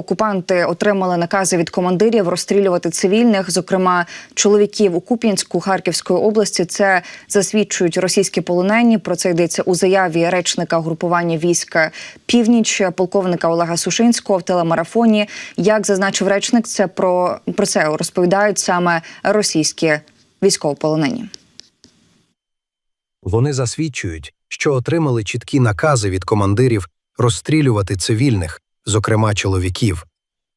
окупанти отримали накази від командирів розстрілювати цивільних, зокрема чоловіків у Куп'янську Харківської області. Це засвідчують російські полонені. Про це йдеться у заяві речника групування війська Північ полковника Олега Сушинського в телемарафоні. Як зазначив речник, це про, про це розповідають саме російські військовополонені. Вони засвідчують, що отримали чіткі накази від командирів розстрілювати цивільних, зокрема чоловіків,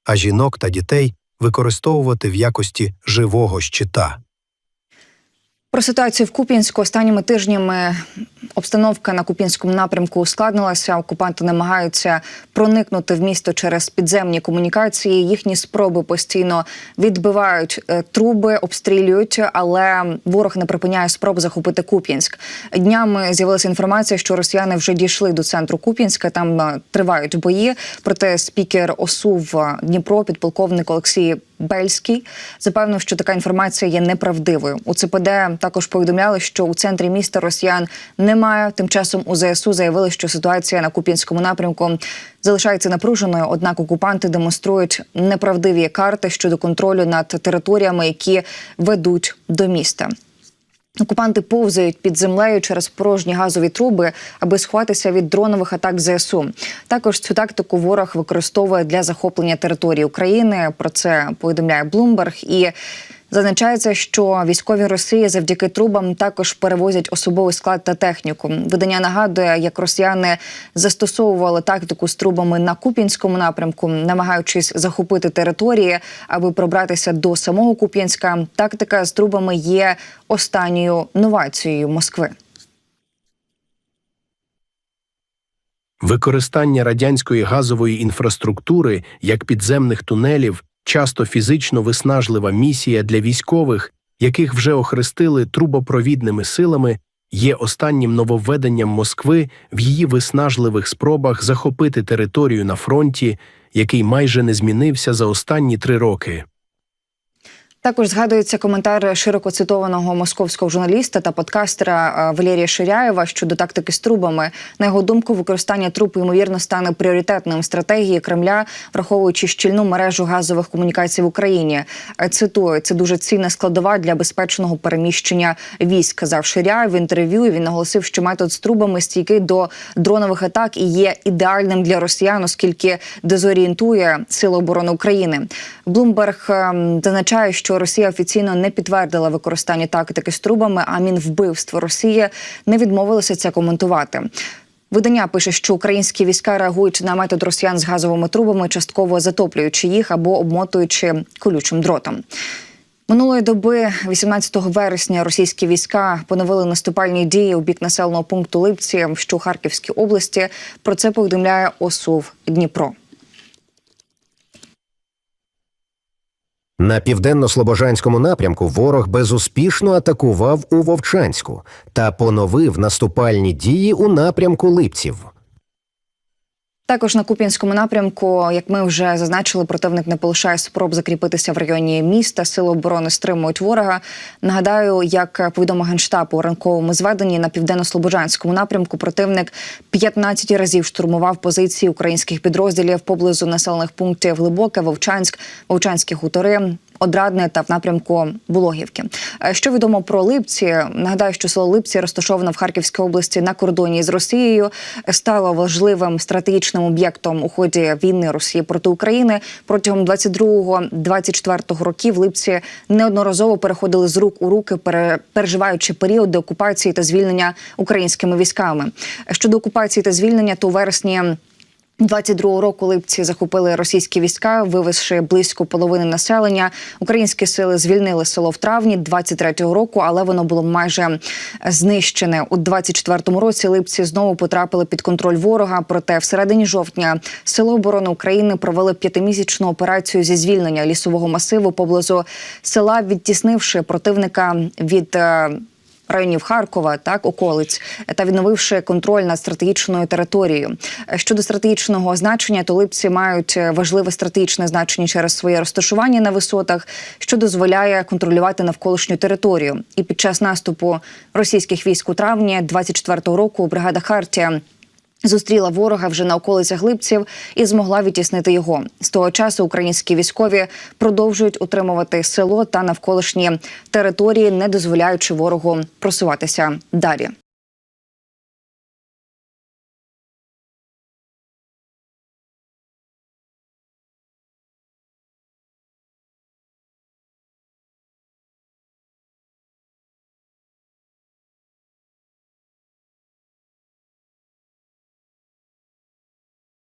а жінок та дітей використовувати в якості живого щита. Про ситуацію в Куп'янську останніми тижнями обстановка на Куп'янському напрямку ускладнилася. Окупанти намагаються проникнути в місто через підземні комунікації. Їхні спроби постійно відбивають е, труби, обстрілюють, але ворог не припиняє спроб захопити Куп'янськ. Днями з'явилася інформація, що росіяни вже дійшли до центру Куп'янська. Там е, тривають бої. Проте спікер ОСУ в Дніпро, підполковник Олексій Бельський запевнив, що така інформація є неправдивою. У ЦПД також повідомляли, що у центрі міста росіян немає. Тим часом у ЗСУ заявили, що ситуація на Куп'янському напрямку залишається напруженою. Однак окупанти демонструють неправдиві карти щодо контролю над територіями, які ведуть до міста. Окупанти повзають під землею через порожні газові труби, аби сховатися від дронових атак ЗСУ. Також цю тактику ворог використовує для захоплення території України. Про це повідомляє Блумберг і. Зазначається, що військові Росії завдяки трубам також перевозять особовий склад та техніку. Видання нагадує, як росіяни застосовували тактику з трубами на Куп'янському напрямку, намагаючись захопити території, аби пробратися до самого Куп'янська. Тактика з трубами є останньою новацією Москви. Використання радянської газової інфраструктури як підземних тунелів часто фізично виснажлива місія для військових, яких вже охрестили трубопровідними силами, є останнім нововведенням Москви в її виснажливих спробах захопити територію на фронті, який майже не змінився за останні три роки. Також згадується коментар широко цитованого московського журналіста та подкастера Валерія Ширяєва щодо тактики з трубами. На його думку, використання труб ймовірно стане пріоритетним стратегії Кремля, враховуючи щільну мережу газових комунікацій в Україні. Е, Цитую, це дуже цінна складова для безпечного переміщення військ. Казав Ширяєв в інтерв'ю. Він наголосив, що метод з трубами стійкий до дронових атак і є ідеальним для росіян, оскільки дезорієнтує Сили оборони України. Блумберг ем, зазначає, що Росія офіційно не підтвердила використання тактики з трубами, а мінвбивство Росії не відмовилося це коментувати. Видання пише, що українські війська реагують на метод росіян з газовими трубами, частково затоплюючи їх або обмотуючи колючим дротом. Минулої доби, 18 вересня, російські війська поновили наступальні дії у бік населеного пункту Липці, що у Харківській області. Про це повідомляє ОСУВ Дніпро. На південно-слобожанському напрямку ворог безуспішно атакував у Вовчанську та поновив наступальні дії у напрямку Липців. Також на Куп'янському напрямку, як ми вже зазначили, противник не полишає спроб закріпитися в районі міста. Сили оборони стримують ворога. Нагадаю, як повідомив генштаб у ранковому зведенні на південно-слобожанському напрямку, противник 15 разів штурмував позиції українських підрозділів поблизу населених пунктів Глибоке, Вовчанськ, Вовчанські хутори. Одрадне та в напрямку Булогівки. Е, Що відомо про Липці? Нагадаю, що село Липці розташоване в Харківській області на кордоні з Росією, стало важливим стратегічним об'єктом у ході війни Росії проти України. Протягом 22-24 років Липці неодноразово переходили з рук у руки, пере- переживаючи періоди окупації та звільнення українськими військами. Щодо окупації та звільнення, то у вересні. 22-го року липці захопили російські війська, вивезши близько половини населення. Українські сили звільнили село в травні 23-го року, але воно було майже знищене. У 24-му році липці знову потрапили під контроль ворога. Проте в середині жовтня Сили оборони України провели п'ятимісячну операцію зі звільнення лісового масиву поблизу села, відтіснивши противника від. Районів Харкова, так околиць, та відновивши контроль над стратегічною територією. Щодо стратегічного значення, то липці мають важливе стратегічне значення через своє розташування на висотах, що дозволяє контролювати навколишню територію. І під час наступу російських військ у травні 24-го року бригада Хартія Зустріла ворога вже на околицях Глибців і змогла відтіснити його. З того часу українські військові продовжують утримувати село та навколишні території, не дозволяючи ворогу просуватися далі.